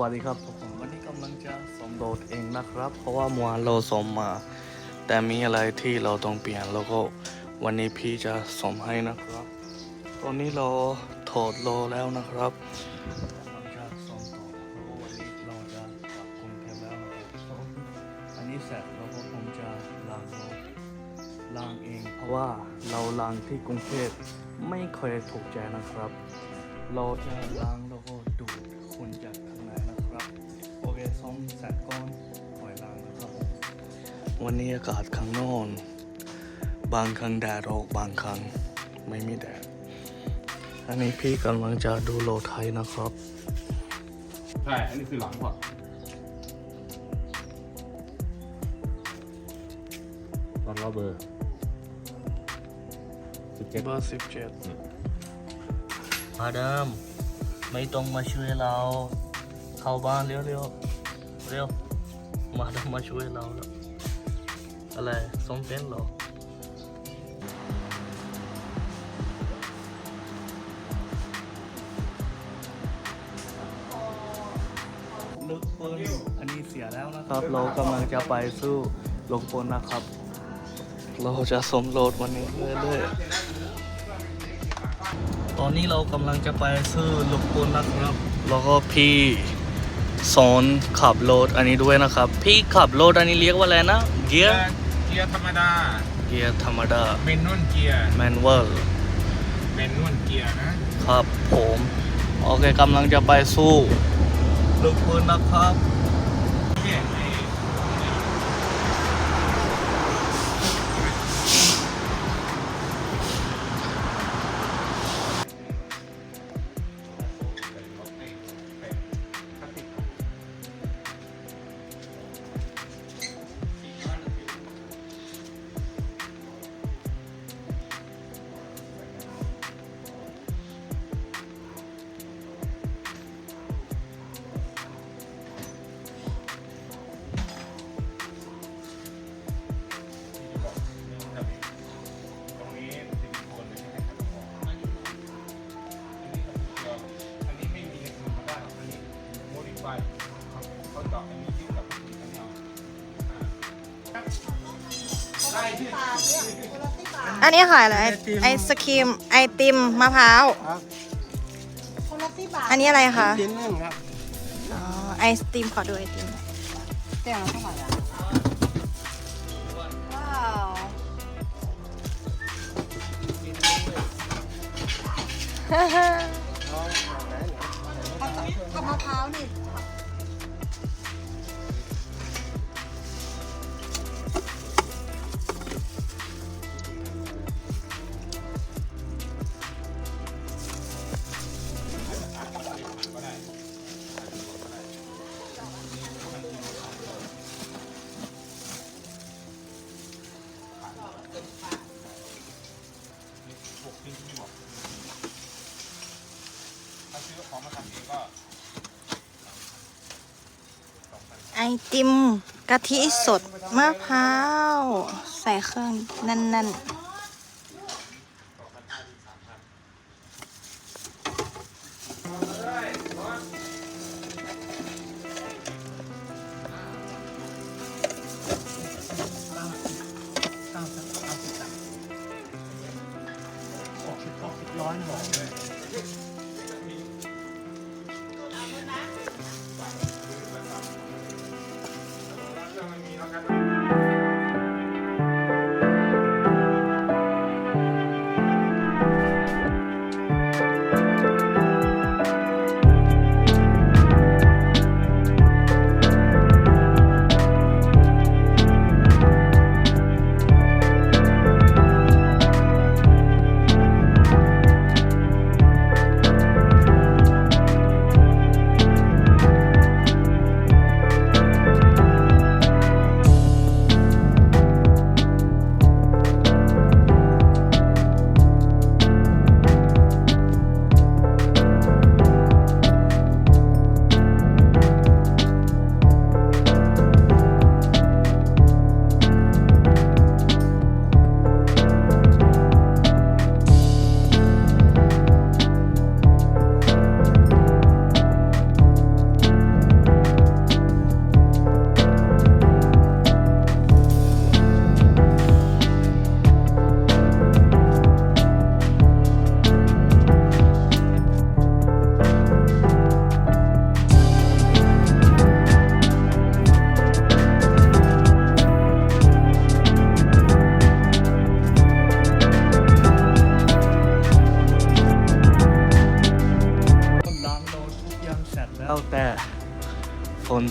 สวัสดีครับทุกคนวันนี้กำลังจะสมโดดเองนะครับ เพราะว่าเมื่อวานเราสมมา แต่มีอะไรที่เราต้องเปลี่ยนแล้วก็วันนี้พี่จะสมให้นะครับ ตอนนี้เราถอดโลแล้วนะครับกำลังจะสมต่อแล้วก็วันนี้เราจะกลับกรุงเทพแล้วนะครับอันนี้เสร็จแล้วก็ผมจะล้างรถล้างเอง เพราะว่าเราล้างที่กรุงเทพไม่เคยถูกใจนะครับ เราจะล้าง สร็จก่อนปล่อยล้างนะครับผมวันนี้อากาศข้างนอกบางครั้งแดดออกบางครั้งไม่มีแดด อันนี้พี่กำลังจะดูโลไทยนะครับ ใช่ อันนี้คือหลังก่อนตอนเราเบอร์สิบเจ็ดเบอร์สิบเจ็ดมาดามไม่ต้องมาช่วยเรา เข้าบ้านเร็วเร็ว เร็ว มาดามมาช่วยเราแล้วอะไรส้มเต้นเหรอลึกปืนอันนี้เสียแล้วนะครับ เรากำลังจะไปสู้ลงปนนะครับ เราจะสมโหลดวันนี้เรื่อยๆ ตอนนี้เรากำลังจะไปซื้อลูกปุนนะครับ แล้วก็พี่ สอนขับรถอันนี้ด้วยนะครับ พี่ขับรถอันนี้เรียกว่าอะไรนะ เกียร์ เกียร์ธรรมดา เกียร์ธรรมดาเมนนวลเกียร์แมนวลเมนนวลเกียร์นะครับผม โอเคกำลังจะไปสู้ลูกปืนนะครับ เขาเขาเจาะอันนี้ยึดกับอันนี้เอาได้ที่อันนี้ขายอะไรไอศครีมไอติมมะพร้าวคนละสิบบาทอันนี้อะไรคะชิ้นหนึ่งครับอ๋อไอศติมขอดูไอติมแก้วละเท่าไหร่อะว้าวกับมะพร้าวนี่าซื้อของมาทำเองก็ไอติมกะทิสดมะพร้าว ใส่เครื่องนั่นๆร้อยหนึ่ง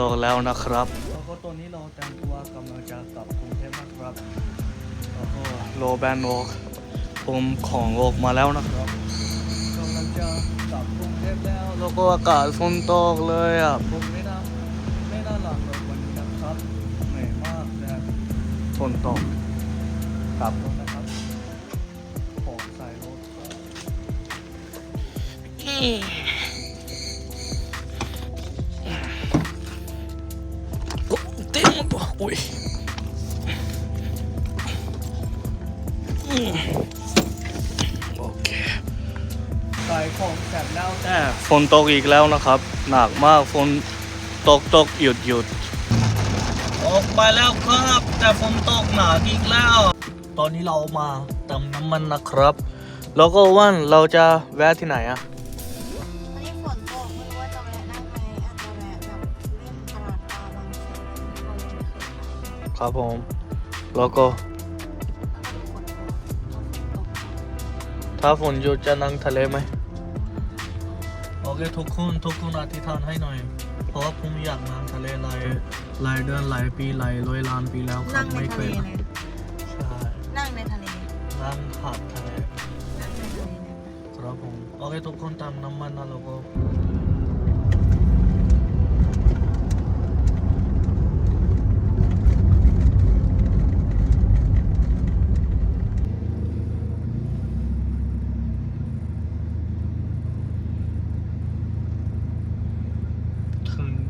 ตกแล้วนะครับแล้วก็ตอนนี้เราแต่งตัวกำลังจะกลับกรุงเทพนะครับแล้วก็โลแบนโอกผมของออกมาแล้วนะครับกำลังจะกลับกรุงเทพแล้วแล้วก็อากาศฝนตกเลยอะผมไม่น่าไม่น่าหลับเลยวันนี้นะครับเหนื่อยมากนะฝนตกกลับรถนะครับของใส่รถครับ อ้ยอืมโอเคใส่ของเสร็จแล้วแต่ฝนตกอีกแล้วนะครับ หนักมากฝนตกตกหยุดหยุดออกไปแล้วครับ แต่ฝนตกหนักอีกแล้ว ตอนนี้เรามาเติมน้ำมันนะครับ แล้วก็ว่านเราจะแวะที่ไหนอะ ครับผม แล้วก็แล้วก็ดูฝนตกฝนตกถ้าฝนหยุดจะนั่งทะเลไหมโอเคทุกคนทุกคนอธิษฐานให้หน่อย เพราะว่าผมอยากนั่งทะเลหลายหลายเดือนหลายปีหลายร้อยล้านปีแล้วครันั่บงในไม่เคทะเลยเลยใช่นั่งในทะเลนั่งหาดทะเลนั่งในทะเลเลยครับผมโอเคทุกคนตามน้ำมันนะแล้วก็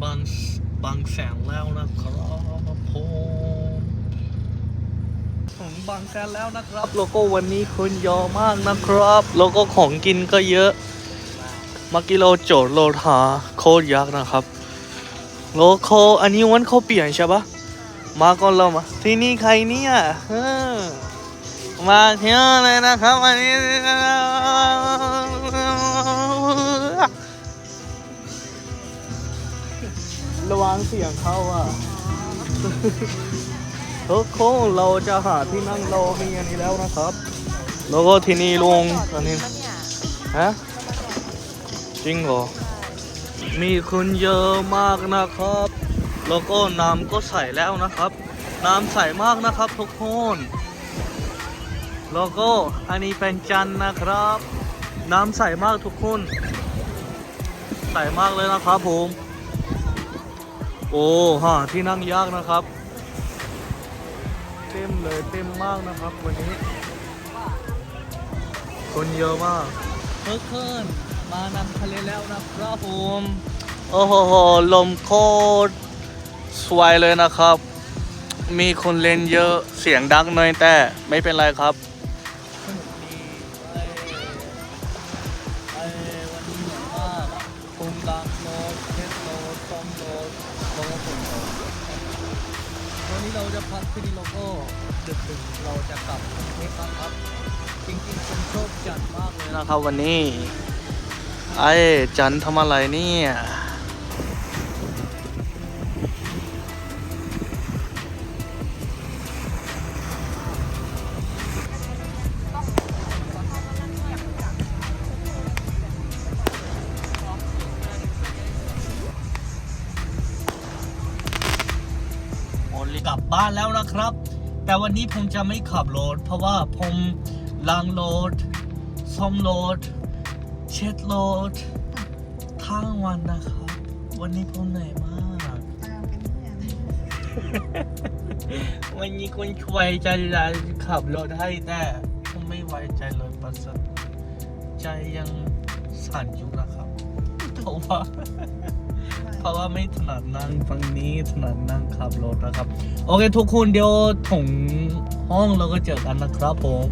บางบางแสนแล้วนะครับผมถึงบางแสนแล้วนะครับแล้วก็วันนี้คนเยอะมากนะครับแล้วก็ของกินก็เยอะเมื่อกี้เราโจทย์โลหาโคตรยากนะครับ โลโคอันนี้วันเขาเปลี่ยนใช่ปะมาก่อนเรามา ที่นี่ใครเนี่ยมาเที่ยวเลยนะครับอันนี้ ระวังเสียงเขาอะทุกคนเราจะหาที่นั่งเรามีอันนี้แล้วนะครับ แล้วก็ที่นี่ลงอันนี้ฮะจริงเหรอ มีคนเยอะมากนะครับ แล้วก็น้ำก็ใสแล้วนะครับ น้ำใสมากนะครับทุกคนแล้วก็อันนี้เป็นจันนะครับ น้ำใสมากทุกคน ใสมากเลยนะครับผม โอ้ฮะที่นั่งยากนะครับ เต็มเลยเต็มมากนะครับ วันนี้ คนเยอะมากเพิ่คืนมานำทะเลแล้วนะครับผมโอ้โหลมโคตรสวยเลยนะครับ มีคนเล่นเยอะเสียงดังหน่อยแต่ไม่เป็นไรครับ นี้เราจะพักที่นี่เราก็ดึกๆเราจะกลับเทพนะครับ จริงๆผมชอบจันทร์มากเลยนะครับวันนี้ ไอ้จันทร์ทำอะไรเนี่ย ล้วนะครับ แต่วันนี้ผมจะไม่ขับรถ เพราะว่าผมล้างรถซ่อมรถเช็ดรถทั้งวันนะครับ วันนี้ผมเหนื่อยมากตามกันเนี่ยวันนี้คุณช่วยใจร้ายขับรถให้แต่ผมไม่ไว้ใจเลยประสทใจยังสั่นอยู่นะครับเพราะว่าเพ ราะว่าไม่ถนัดนั่งฝั่งนี้ถนัดนั่งขับรถนะครับ โอเคทุกคนเดี๋ยวถึงห้องเราก็เจอกันนะครับผม